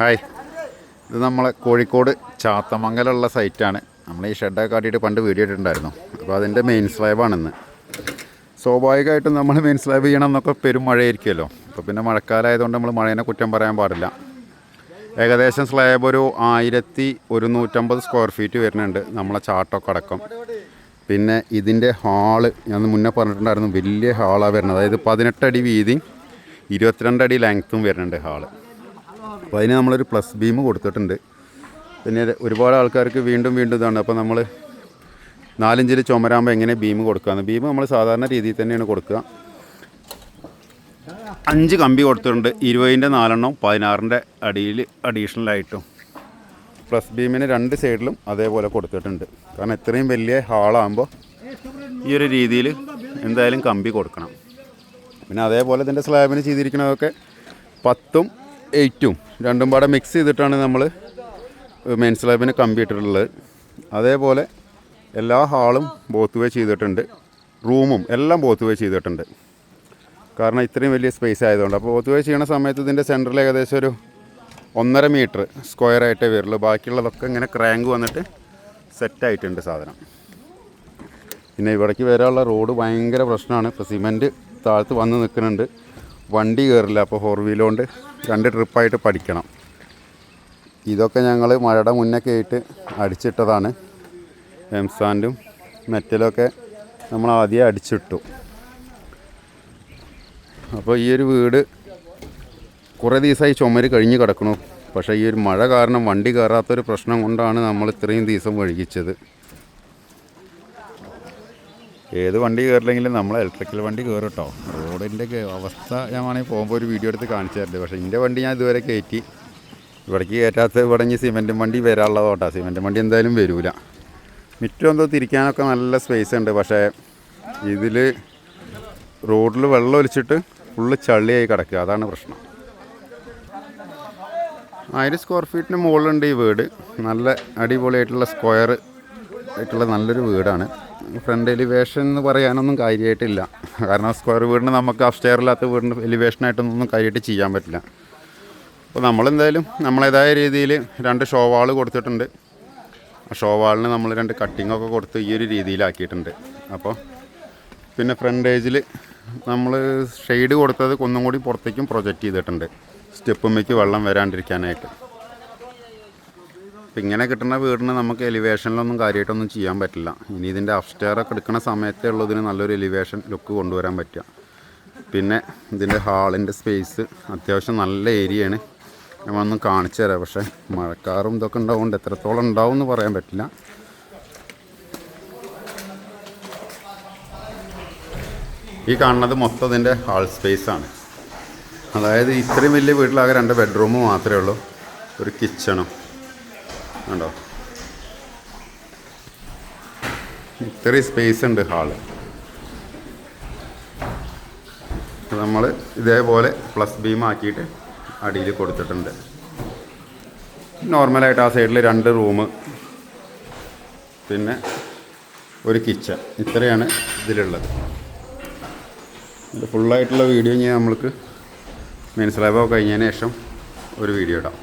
Hi. ഇത് നമ്മളെ കോഴിക്കോട് ചാത്തമംഗലുള്ള സൈറ്റാണ്. നമ്മൾ ഈ ഷെഡൊക്കെ കാട്ടിയിട്ട് പണ്ട് വീഡിയോ ഇട്ടിട്ടുണ്ടായിരുന്നു. അപ്പോൾ അതിന്റെ മെയിൻ സ്ലാബാണിന്ന് സ്വാഭാവികമായിട്ടും നമ്മൾ മെയിൻ സ്ലാബ് ചെയ്യണം എന്നൊക്കെ പെരും മഴയായിരിക്കുമല്ലോ. അപ്പോൾ പിന്നെ മഴക്കാലമായതുകൊണ്ട് നമ്മൾ മഴേനെ കുറ്റം പറയാൻ പാടില്ല. ഏകദേശം സ്ലാബ് ഒരു ആയിരത്തി ഒരുന്നൂറ്റമ്പത് സ്ക്വയർ ഫീറ്റ് വരുന്നുണ്ട് നമ്മളെ ചാട്ടൊക്കെ അടക്കം. പിന്നെ ഇതിന്റെ ഹാൾ ഞാൻ മുന്നേ പറഞ്ഞിട്ടുണ്ടായിരുന്നു വലിയ ഹാളാണ് വരുന്നത്. അതായത് പതിനെട്ടടി വീതി ഇരുപത്തിരണ്ടടി ലെങ്ത്തും വരുന്നുണ്ട് ഹാൾ. അപ്പോൾ അതിന് നമ്മളൊരു പ്ലസ് ബീം കൊടുത്തിട്ടുണ്ട്. പിന്നെ ഒരുപാട് ആൾക്കാർക്ക് വീണ്ടും വീണ്ടും ഇതാണ്. അപ്പോൾ നമ്മൾ നാലിഞ്ചിൽ ചുമരാകുമ്പോൾ എങ്ങനെ ബീം കൊടുക്കുകയെന്ന് ബീം നമ്മൾ സാധാരണ രീതിയിൽ തന്നെയാണ് കൊടുക്കുക. അഞ്ച് കമ്പി കൊടുത്തിട്ടുണ്ട്. ഇരുപതിന്റെ നാലെണ്ണം പതിനാറിന്റെ അടിയിൽ അഡീഷണലായിട്ടും പ്ലസ് ബീമിന് രണ്ട് സൈഡിലും അതേപോലെ കൊടുത്തിട്ടുണ്ട്. കാരണം ഇത്രയും വലിയ ഹാളാകുമ്പോൾ ഈ ഒരു രീതിയിൽ എന്തായാലും കമ്പി കൊടുക്കണം. പിന്നെ അതേപോലെ ഇതിന്റെ സ്ലാബിന് ചെയ്തിരിക്കുന്നതൊക്കെ പത്തും എയ്റ്റും. രണ്ടും പാടെ മിക്സ് ചെയ്തിട്ടാണ് നമ്മൾ മെയിൻ സ്ലാബിന് കമ്പ്യൂട്ടറുള്ളത് അതേപോലെ എല്ലാ ഹാളും ബോത്ത് വേ ചെയ്തിട്ടുണ്ട്. റൂമും എല്ലാം ബോത്ത് വേ ചെയ്തിട്ടുണ്ട്. കാരണം ഇത്രയും വലിയ സ്പേസ് ആയതുകൊണ്ട്. അപ്പോൾ ബോത്ത് വേ ചെയ്യണ സമയത്ത് ഇതിന്റെ സെന്ററിൽ ഏകദേശം ഒരു ഒന്നര മീറ്റർ സ്ക്വയർ ആയിട്ടേ വരുള്ളൂ. ബാക്കിയുള്ളതൊക്കെ ഇങ്ങനെ ക്രാങ്ക് വന്നിട്ട് സെറ്റായിട്ടുണ്ട് സാധനം. പിന്നെ ഇവിടേക്ക് വരാനുള്ള റോഡ് ഭയങ്കര പ്രശ്നമാണ്. ഇപ്പോൾ സിമന്റ് താഴത്ത് വന്ന് നിൽക്കുന്നുണ്ട്. വണ്ടി കയറില്ല. അപ്പോൾ ഫോർ വീലുകൊണ്ട് രണ്ട് ട്രിപ്പായിട്ട് പഠിക്കണം. ഇതൊക്കെ ഞങ്ങൾ മഴയുടെ മുന്നേ ആയിട്ട് അടിച്ചിട്ടതാണ്. എംസാൻഡും മെറ്റലൊക്കെ നമ്മൾ ആദ്യം അടിച്ചിട്ടു. അപ്പോൾ ഈ ഒരു വീട് കുറേ ദിവസമായി ചുമര് കഴിഞ്ഞ് കിടക്കണു പക്ഷേ ഈ ഒരു മഴ കാരണം വണ്ടി കയറാത്തൊരു പ്രശ്നം കൊണ്ടാണ് നമ്മൾ ഇത്രയും ദിവസം വൈകിച്ചത്. ഏത് വണ്ടി കയറില്ലെങ്കിലും നമ്മൾ ഇലക്ട്രിക്കൽ വണ്ടി കയറും ഒക്കെ അവസ്ഥ ഞാൻ വേണമെങ്കിൽ പോകുമ്പോൾ ഒരു വീഡിയോ എടുത്ത് കാണിച്ചു തരുന്നത് പക്ഷേ എന്റെ വണ്ടി ഞാൻ ഇതുവരെ കയറ്റി. ഇവിടേക്ക് കയറ്റാത്ത ഇവിടെ ഇനി സിമെന്റും വണ്ടി വരാനുള്ളതോട്ടാ സിമെന്റും വണ്ടി എന്തായാലും വരില്ല മിറ്റം എന്തോ തിരിക്കാനൊക്കെ നല്ല സ്പേസ് ഉണ്ട്. പക്ഷേ ഇതിൽ റോഡിൽ വെള്ളം ഒലിച്ചിട്ട് ഫുള്ള് ചള്ളിയായി കിടക്കുക. അതാണ് പ്രശ്നം. ആയിരം സ്ക്വയർ ഫീറ്റിന് മുകളിലുണ്ട് ഈ വീട്. നല്ല അടിപൊളിയായിട്ടുള്ള സ്ക്വയർ ആയിട്ടുള്ള നല്ലൊരു വീടാണ്. ഫ്രണ്ട് എലിവേഷൻ എന്ന് പറയാനൊന്നും കാര്യമായിട്ടില്ല കാരണം സ്ക്വയർ വീടിന് നമുക്ക് അപ്സ്റ്റെയറില്ലാത്ത വീടിന് എലിവേഷനായിട്ടൊന്നും കാര്യമായിട്ട് ചെയ്യാൻ പറ്റില്ല. അപ്പോൾ നമ്മളെന്തായാലും നമ്മളേതായ രീതിയിൽ രണ്ട് ഷോ വാൾ കൊടുത്തിട്ടുണ്ട്. ആ ഷോ വാളിന് നമ്മൾ രണ്ട് കട്ടിങ്ങൊക്കെ കൊടുത്ത് ഈ ഒരു രീതിയിലാക്കിയിട്ടുണ്ട്. അപ്പോൾ പിന്നെ ഫ്രണ്ട് ഏജിൽ നമ്മൾ ഷെയ്ഡ് കൊടുത്തത് ഒന്നും കൂടി പുറത്തേക്കും പ്രൊജക്റ്റ് ചെയ്തിട്ടുണ്ട്. സ്റ്റെപ്പുമ്മയ്ക്ക് വെള്ളം വരാണ്ടിരിക്കാനായിട്ട്. അപ്പം ഇങ്ങനെ കിട്ടുന്ന വീടിന് നമുക്ക് എലിവേഷനിലൊന്നും കാര്യമായിട്ടൊന്നും ചെയ്യാൻ പറ്റില്ല. ഇനി ഇതിന്റെ അപ്സ്റ്റെയർ ഒക്കെ എടുക്കുന്ന സമയത്തേ ഉള്ളതിന് നല്ലൊരു എലിവേഷൻ ലുക്ക് കൊണ്ടുവരാൻ പറ്റുക. പിന്നെ ഇതിന്റെ ഹാളിന്റെ സ്പേസ് അത്യാവശ്യം നല്ല ഏരിയയാണ് ഞാൻ നമ്മളൊന്നും കാണിച്ചു തരാം. പക്ഷേ മഴക്കാറും ഇതൊക്കെ ഉണ്ടാവുകൊണ്ട് എത്രത്തോളം ഉണ്ടാവും എന്ന് പറയാൻ പറ്റില്ല. ഈ കാണുന്നത് മൊത്തം ഇതിന്റെ ഹാൾ സ്പേസാണ് അതായത് ഇത്രയും വലിയ വീട്ടിലാകെ രണ്ട് ബെഡ്റൂം മാത്രമേ ഉള്ളൂ. ഒരു കിച്ചണും കണ്ടോ? ഇത്രയും സ്പേസ് ഉണ്ട് ഹാൾ നമ്മൾ ഇതേപോലെ പ്ലസ് ബീം ആക്കിയിട്ട് അടിയിൽ കൊടുത്തിട്ടുണ്ട്. നോർമലായിട്ട് ആ സൈഡിൽ രണ്ട് റൂം പിന്നെ ഒരു കിച്ചൺ ഇത്രയാണ് ഇതിലുള്ളത്. ഇത് ഫുള്ളായിട്ടുള്ള വീഡിയോ ഞാൻ നമ്മൾക്ക് മനസ്സിലാവുക കഴിഞ്ഞതിന് ശേഷം ഒരു വീഡിയോ ഇടാം.